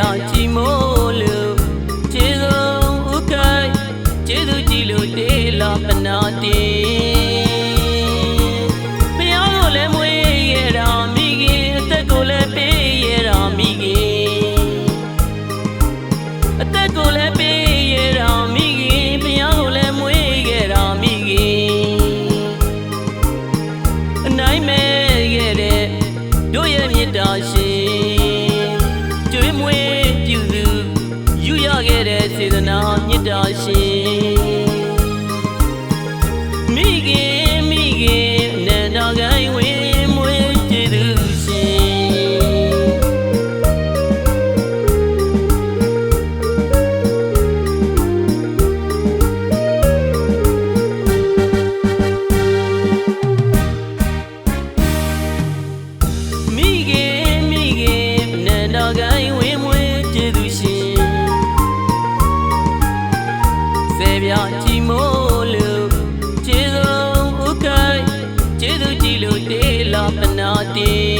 ပြချီမိုး ဆေပြချီမိုးလို့ကျေစုံဥခိုင်ကျေသူကြည်လို့တေးလာပနာတင်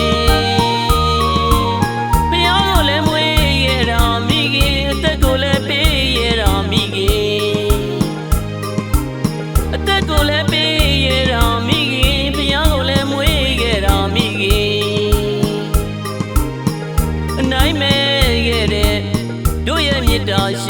ဘုရားကိုလည်းမွေးရတာမိခင်အသက်ကိုလည်းပေးရတာမိခင်အသက်ကိုလည်းပေးရတာမိခင်ဘုရားကိုလည်းမွေးခဲ့တာမိခင်အနိုင်မဲ့ခဲ့တဲ့တို့ရဲ့မေတ္တာရှ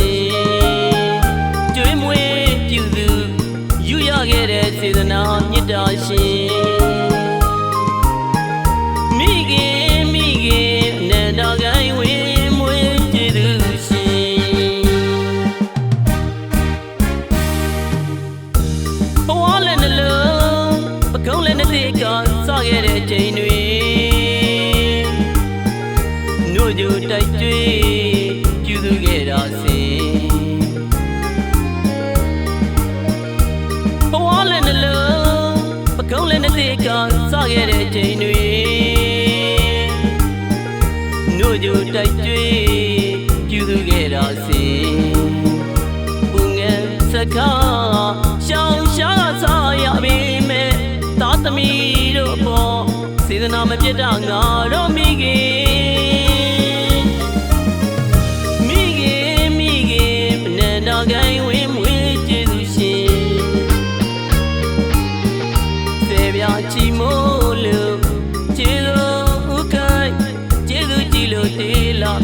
နို့ကြိုတိုက်ကျွေးပြုစုခဲ့တာစင်ဘဝလည်းနှလုံးပကုံးလည်းနှစ်သိကစခဲ့တဲ့ချိန်တွေနို့ကြိုတိုက်ကျွေးပြုစုခဲ့တာစင်ဘုံငယ်စကားရှောင်းရှားစားရပေမဲ့သာသမီတို့ပေါ်စေတနာမပြတ်တာငါတော့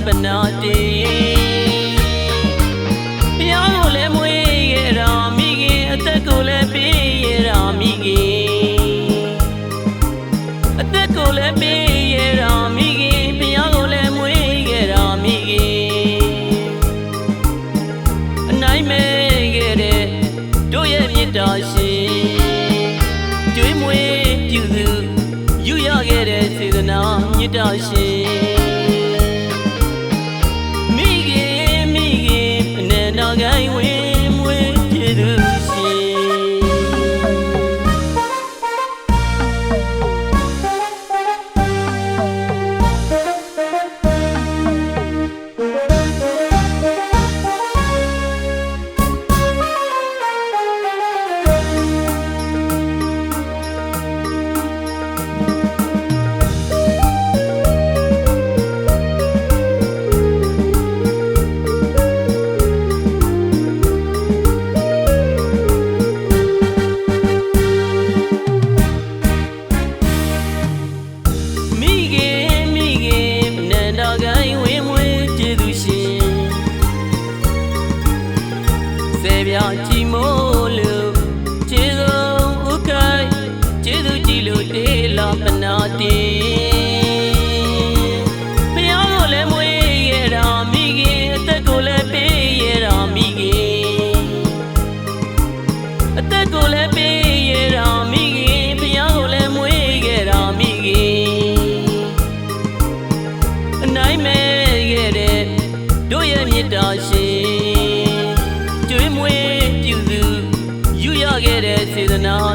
ပနာတင်ဘုရားကိုလည်းမွေးခဲ့တာမိခင်အသက်ကိုလည်းပေးရတာမိခင်အသက်ကိုလည်းပေးရတာမိခင်ဘုရားကိုလည်းမွေးခဲ့တာမိခင်အနိုင်မဲ့ခဲ့တဲ့တို့ရဲ့မေတ္တာရှင်ကျွေးမွေးပြုစုယူရခဲ့တဲ့စေတနာမေတ္တာရှင်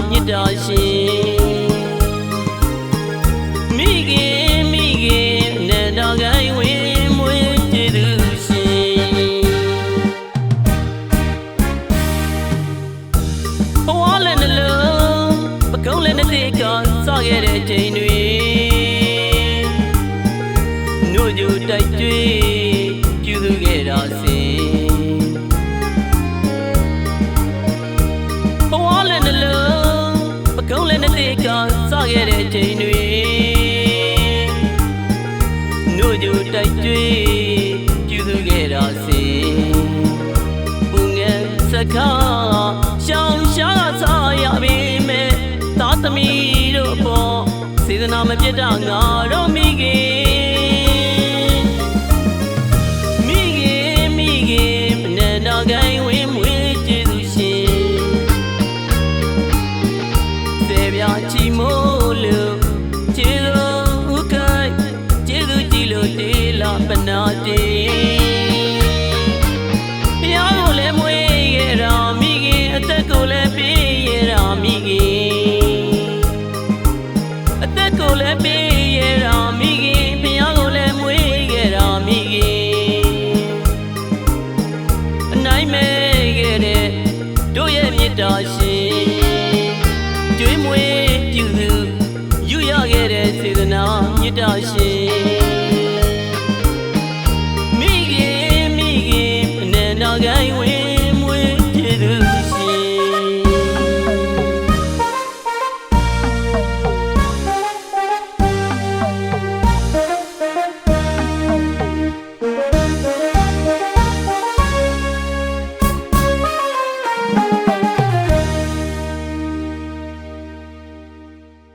你的心。 နာမပြတ်တာငါတော့မိခင်မိခင်မိခင်မနဲ့တော့ကိုင်းဝင်မွေးကျေးဇူးရှင်စေပြချီမိုးလို့ကျေးဇူးဥကိုင်းကျေးဇူးကြည်လို့တေးလာပနာတေ 掉一些。